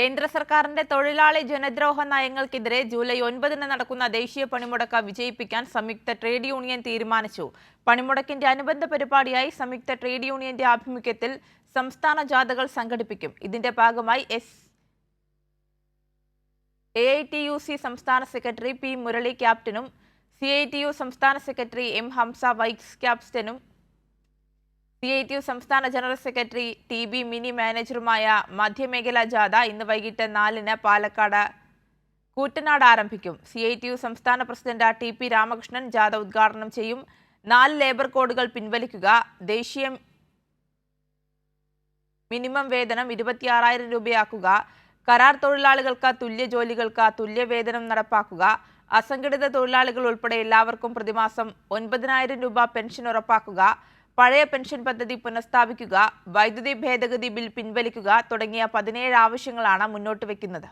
കേന്ദ്ര സർക്കാരിന്റെ തൊഴിലാളി ജനദ്രോഹ നയങ്ങൾക്കെതിരെ ജൂലൈ ഒൻപതിന് നടക്കുന്ന ദേശീയ പണിമുടക്ക് വിജയിപ്പിക്കാൻ സംയുക്ത ട്രേഡ് യൂണിയൻ തീരുമാനിച്ചു. പണിമുടക്കിന്റെ അനുബന്ധ പരിപാടിയായി സംയുക്ത ട്രേഡ് യൂണിയന്റെ ആഭിമുഖ്യത്തിൽ സംസ്ഥാന ജാഥകൾ സംഘടിപ്പിക്കും. ഇതിന്റെ ഭാഗമായി S A I T U C സംസ്ഥാന സെക്രട്ടറി പി മുരളി ക്യാപ്റ്റനും സി ഐ ടി യു സംസ്ഥാന സെക്രട്ടറി എം ഹംസ വൈസ് ക്യാപ്റ്റനും സി ഐ ടി യു സംസ്ഥാന general secretary T B Mini മാനേജറുമായ മധ്യമേഖലാ ജാഥ ഇന്ന് വൈകിട്ട് നാലിന് പാലക്കാട് കൂറ്റനാട് ആരംഭിക്കും. സി ഐ ടി യു സംസ്ഥാന പ്രസിഡന്റ് ടി പി രാമകൃഷ്ണൻ ജാഥ ഉദ്ഘാടനം ചെയ്യും. നാല് ലേബർ കോഡുകൾ പിൻവലിക്കുക ദേശീയ മിനിമം വേതനം ഇരുപത്തിയാറായിരം രൂപയാക്കുക കരാർ തൊഴിലാളികൾക്ക് തുല്യ ജോലികൾക്ക് തുല്യ വേതനം നടപ്പാക്കുക അസംഘടിത തൊഴിലാളികൾ ഉൾപ്പെടെ എല്ലാവർക്കും പ്രതിമാസം ഒൻപതിനായിരം രൂപ പെൻഷൻ ഉറപ്പാക്കുക പഴയ പെൻഷൻ പദ്ധതി പുനഃസ്ഥാപിക്കുക വൈദ്യുതി ഭേദഗതി ബിൽ പിൻവലിക്കുക തുടങ്ങിയ പതിനേഴ് ആവശ്യങ്ങളാണ് മുന്നോട്ട് വയ്ക്കുന്നത്